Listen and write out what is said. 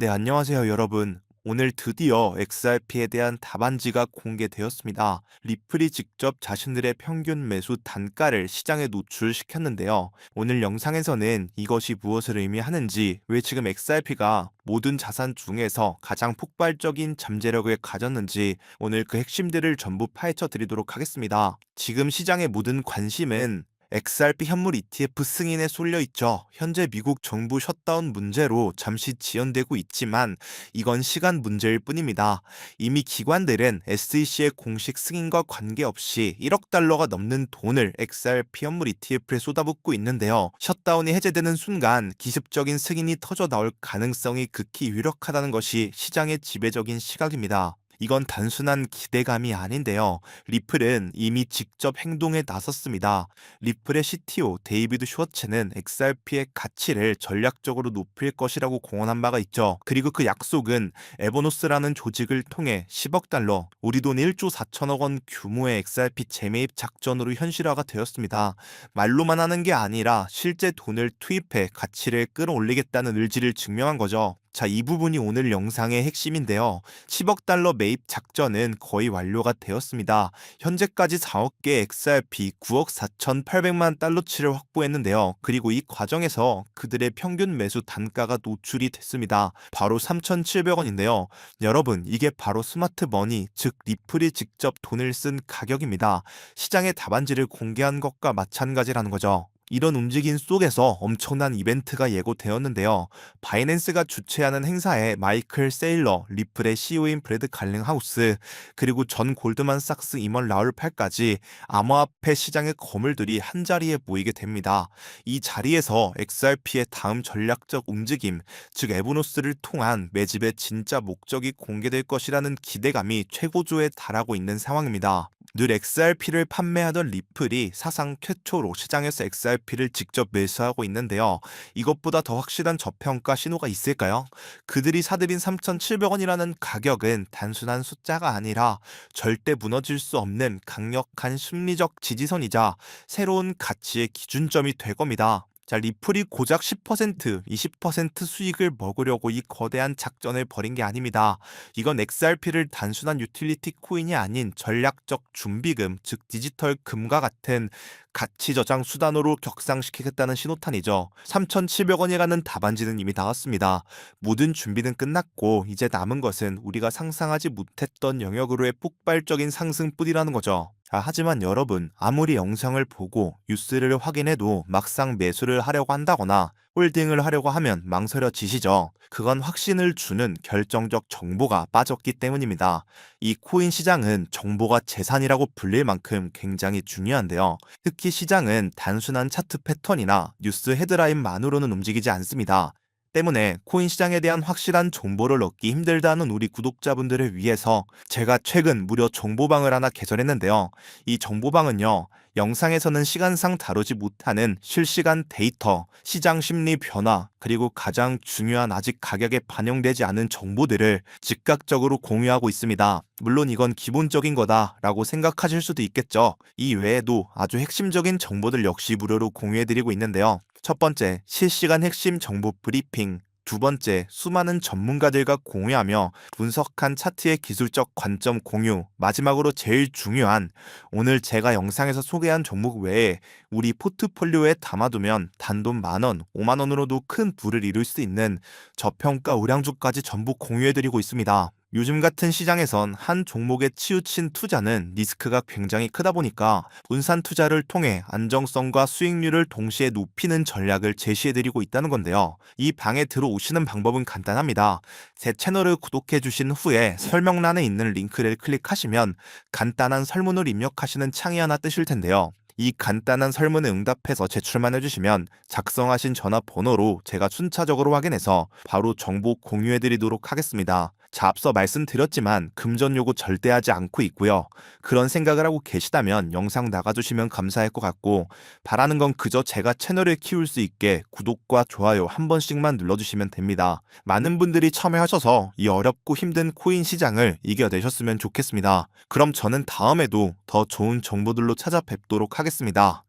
네, 안녕하세요, 여러분. 오늘 드디어 XRP에 대한 답안지가 공개되었습니다. 리플이 직접 자신들의 평균 매수 단가를 시장에 노출시켰는데요. 오늘 영상에서는 이것이 무엇을 의미하는지, 왜 지금 XRP가 모든 자산 중에서 가장 폭발적인 잠재력을 가졌는지 오늘 그 핵심들을 전부 파헤쳐 드리도록 하겠습니다. 지금 시장의 모든 관심은 XRP 현물 ETF 승인에 쏠려 있죠. 현재 미국 정부 셧다운 문제로 잠시 지연되고 있지만 이건 시간 문제일 뿐입니다. 이미 기관들은 SEC의 공식 승인과 관계없이 1억 달러가 넘는 돈을 XRP 현물 ETF에 쏟아붓고 있는데요. 셧다운이 해제되는 순간 기습적인 승인이 터져 나올 가능성이 극히 유력하다는 것이 시장의 지배적인 시각입니다. 이건 단순한 기대감이 아닌데요. 리플은 이미 직접 행동에 나섰습니다. 리플의 CTO 데이비드 슈워츠는 XRP의 가치를 전략적으로 높일 것이라고 공언한 바가 있죠. 그리고 그 약속은 에버노스라는 조직을 통해 10억 달러, 우리 돈 1조 4천억 원 규모의 XRP 재매입 작전으로 현실화가 되었습니다. 말로만 하는 게 아니라 실제 돈을 투입해 가치를 끌어올리겠다는 의지를 증명한 거죠. 자, 이 부분이 오늘 영상의 핵심인데요. 10억 달러 매입 작전은 거의 완료가 되었습니다. 현재까지 4억 개 XRP 9억 4,800만 달러치를 확보했는데요. 그리고 이 과정에서 그들의 평균 매수 단가가 노출이 됐습니다. 바로 3,700원인데요. 여러분, 이게 바로 스마트 머니, 즉 리플이 직접 돈을 쓴 가격입니다. 시장의 답안지를 공개한 것과 마찬가지라는 거죠. 이런 움직임 속에서 엄청난 이벤트가 예고되었는데요. 바이낸스가 주최하는 행사에 마이클 세일러, 리플의 CEO인 브래드 갈링하우스, 그리고 전 골드만삭스 임원 라울 팔까지 암호화폐 시장의 거물들이 한자리에 모이게 됩니다. 이 자리에서 XRP의 다음 전략적 움직임, 즉 에보노스를 통한 매집의 진짜 목적이 공개될 것이라는 기대감이 최고조에 달하고 있는 상황입니다. 늘 XRP를 판매하던 리플이 사상 최초로 시장에서 XRP를 직접 매수하고 있는데요. 이것보다 더 확실한 저평가 신호가 있을까요? 그들이 사들인 3,700원이라는 가격은 단순한 숫자가 아니라 절대 무너질 수 없는 강력한 심리적 지지선이자 새로운 가치의 기준점이 될 겁니다. 자, 리플이 고작 10%, 20% 수익을 먹으려고 이 거대한 작전을 벌인 게 아닙니다. 이건 XRP를 단순한 유틸리티 코인이 아닌 전략적 준비금, 즉 디지털 금과 같은 가치 저장 수단으로 격상시키겠다는 신호탄이죠. 3,700원이 가는 답안지는 이미 나왔습니다. 모든 준비는 끝났고 이제 남은 것은 우리가 상상하지 못했던 영역으로의 폭발적인 상승뿐이라는 거죠. 아, 하지만 여러분, 아무리 영상을 보고 뉴스를 확인해도 막상 매수를 하려고 한다거나 홀딩을 하려고 하면 망설여지시죠. 그건 확신을 주는 결정적 정보가 빠졌기 때문입니다. 이 코인 시장은 정보가 재산이라고 불릴 만큼 굉장히 중요한데요. 특히 시장은 단순한 차트 패턴이나 뉴스 헤드라인만으로는 움직이지 않습니다. 때문에 코인 시장에 대한 확실한 정보를 얻기 힘들다는 우리 구독자분들을 위해서 제가 최근 무려 정보방을 하나 개설했는데요. 이 정보방은요, 영상에서는 시간상 다루지 못하는 실시간 데이터, 시장 심리 변화, 그리고 가장 중요한 아직 가격에 반영되지 않은 정보들을 즉각적으로 공유하고 있습니다. 물론 이건 기본적인 거다라고 생각하실 수도 있겠죠. 이 외에도 아주 핵심적인 정보들 역시 무료로 공유해드리고 있는데요. 첫 번째, 실시간 핵심 정보 브리핑. 두 번째, 수많은 전문가들과 공유하며 분석한 차트의 기술적 관점 공유. 마지막으로 제일 중요한 오늘 제가 영상에서 소개한 종목 외에 우리 포트폴리오에 담아두면 단돈 만원, 5만원으로도 큰 부를 이룰 수 있는 저평가 우량주까지 전부 공유해드리고 있습니다. 요즘 같은 시장에선 한 종목에 치우친 투자는 리스크가 굉장히 크다 보니까 분산 투자를 통해 안정성과 수익률을 동시에 높이는 전략을 제시해드리고 있다는 건데요. 이 방에 들어오시는 방법은 간단합니다. 제 채널을 구독해 주신 후에 설명란에 있는 링크를 클릭하시면 간단한 설문을 입력하시는 창이 하나 뜨실 텐데요. 이 간단한 설문에 응답해서 제출만 해주시면 작성하신 전화번호로 제가 순차적으로 확인해서 바로 정보 공유해드리도록 하겠습니다. 자, 앞서 말씀드렸지만 금전 요구 절대 하지 않고 있고요. 그런 생각을 하고 계시다면 영상 나가주시면 감사할 것 같고 바라는 건 그저 제가 채널을 키울 수 있게 구독과 좋아요 한 번씩만 눌러주시면 됩니다. 많은 분들이 참여하셔서 이 어렵고 힘든 코인 시장을 이겨내셨으면 좋겠습니다. 그럼 저는 다음에도 더 좋은 정보들로 찾아뵙도록 하겠습니다.